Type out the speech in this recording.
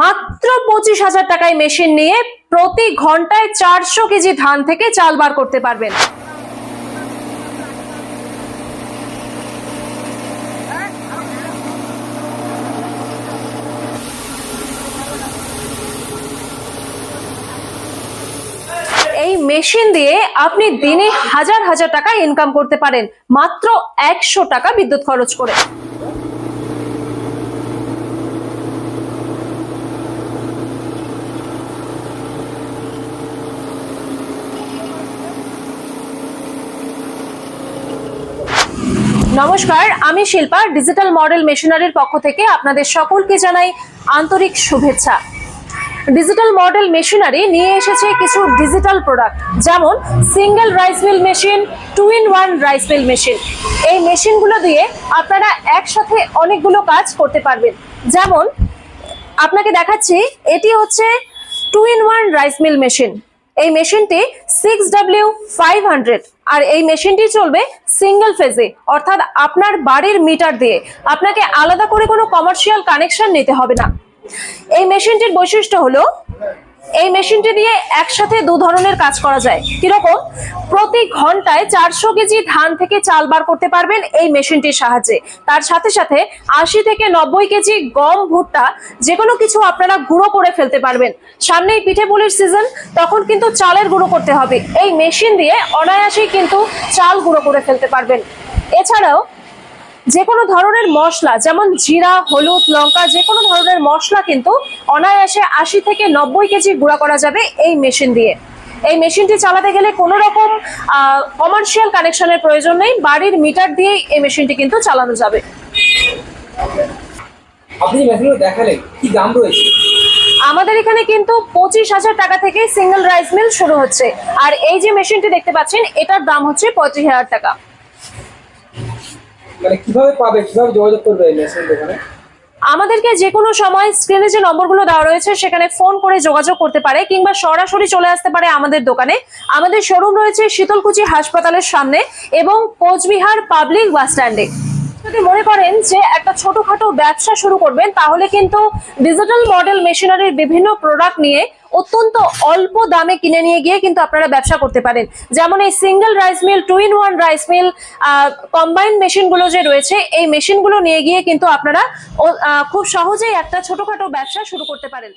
মাত্র পঁচিশ হাজার টাকায় মেশিন নিয়ে প্রতি ঘন্টায় চারশো কেজি ধান থেকে চাল বার করতে পারবেন। এই মেশিন দিয়ে আপনি দিনে হাজার হাজার টাকা ইনকাম করতে পারেন, মাত্র একশো টাকা বিদ্যুৎ খরচ করে। নমস্কার, আমি শিল্পা ডিজিটাল মডেল মেশিনারির পক্ষ থেকে আপনাদের সকলকে জানাই আন্তরিক শুভেচ্ছা। ডিজিটাল মডেল মেশিনারি নিয়ে এসেছে কিছু ডিজিটাল প্রোডাক্ট যেমন single rice mill machine two in one rice mill machine এই মেশিনগুলো দিয়ে আপনারা একসাথে অনেকগুলো কাজ করতে পারবেন। যেমন, আপনাকে দেখাচ্ছি, এটি হচ্ছে two in one rice mill machine এই মেশিনটি সিক্স ডাব্লিউ ফাইভ হান্ড্রেড আর এই মেশিনটি চলবে সিঙ্গেল ফেজে অর্থাৎ আপনার বাড়ির মিটার দিয়ে। আপনাকে আলাদা করে কোনো কমার্শিয়াল কানেকশন নিতে হবে না। এই মেশিনটির বৈশিষ্ট্য হলো এই মেশিনটি দিয়ে একসাথে দু ধরনের কাজ করা যায়। কীরকম? প্রতি ঘন্টায় চারশো কেজি ধান থেকে চাল বার করতে পারবেন এই মেশিনটির সাহায্যে। তার সাথে সাথে আশি থেকে নব্বই কেজি গম ভুট্টা যে কোনো কিছু আপনারা গুঁড়ো করে ফেলতে পারবেন। সামনেই পিঠে পুলির সিজন, তখন কিন্তু চালের গুঁড়ো করতে হবে। এই মেশিন দিয়ে অনায়াসেই কিন্তু চাল গুঁড়ো করে ফেলতে পারবেন। এছাড়াও যে কোনো ধরনের মশলা যেমন জিরা হলুদ লঙ্কা যে কোনো ধরনের মশলা কিন্তু অনায়াসে আশি থেকে নব্বই কেজি গুঁড়া করা যাবে এই মেশিন দিয়ে। এই মেশিনটি চালাতে গেলে কোনো রকম কমার্শিয়াল কানেকশনের প্রয়োজন নেই বাড়ির মিটার দিয়েই এই মেশিনটি কিন্তু চালানো যাবে। আপনি মেশিনগুলো দেখালেন কি দাম রয়েছে? আমাদের এখানে কিন্তু পঁচিশ হাজার টাকা থেকে সিঙ্গেল রাইস মিল শুরু হচ্ছে। আর এই যে মেশিনটি দেখতে পাচ্ছেন এটার দাম হচ্ছে পঁচিশ হাজার টাকা। মানে কীভাবে পাবে, কীভাবে যোগাযোগ করবে মেশিন দোকানে? আমাদেরকে যে কোনো সময় স্ক্রিনে যে নম্বরগুলো দেওয়া রয়েছে, সেখানে ফোন করে যোগাযোগ করতে পারে কিংবা সরাসরি চলে আসতে পারে আমাদের দোকানে। আমাদের শোরুম রয়েছে শীতলকুচি হাসপাতালের সামনে এবং কোচবিহার পাবলিক বাস স্ট্যান্ডে যদি মনে করেন যে একটা ছোটখাটো ব্যবসা শুরু করবেন, তাহলে কিন্তু ডিজিটাল মডেল মেশিনারির বিভিন্ন প্রোডাক্ট নিয়ে অত্যন্ত অল্প দামে কিনে নিয়ে গিয়ে কিন্তু আপনারা ব্যবসা করতে পারেন। যেমন এই single rice mill two in one rice mill combine মেশিনগুলো যে রয়েছে, এই মেশিনগুলো নিয়ে গিয়ে কিন্তু আপনারা খুব সহজেই একটা ছোটখাটো ব্যবসা শুরু করতে পারেন।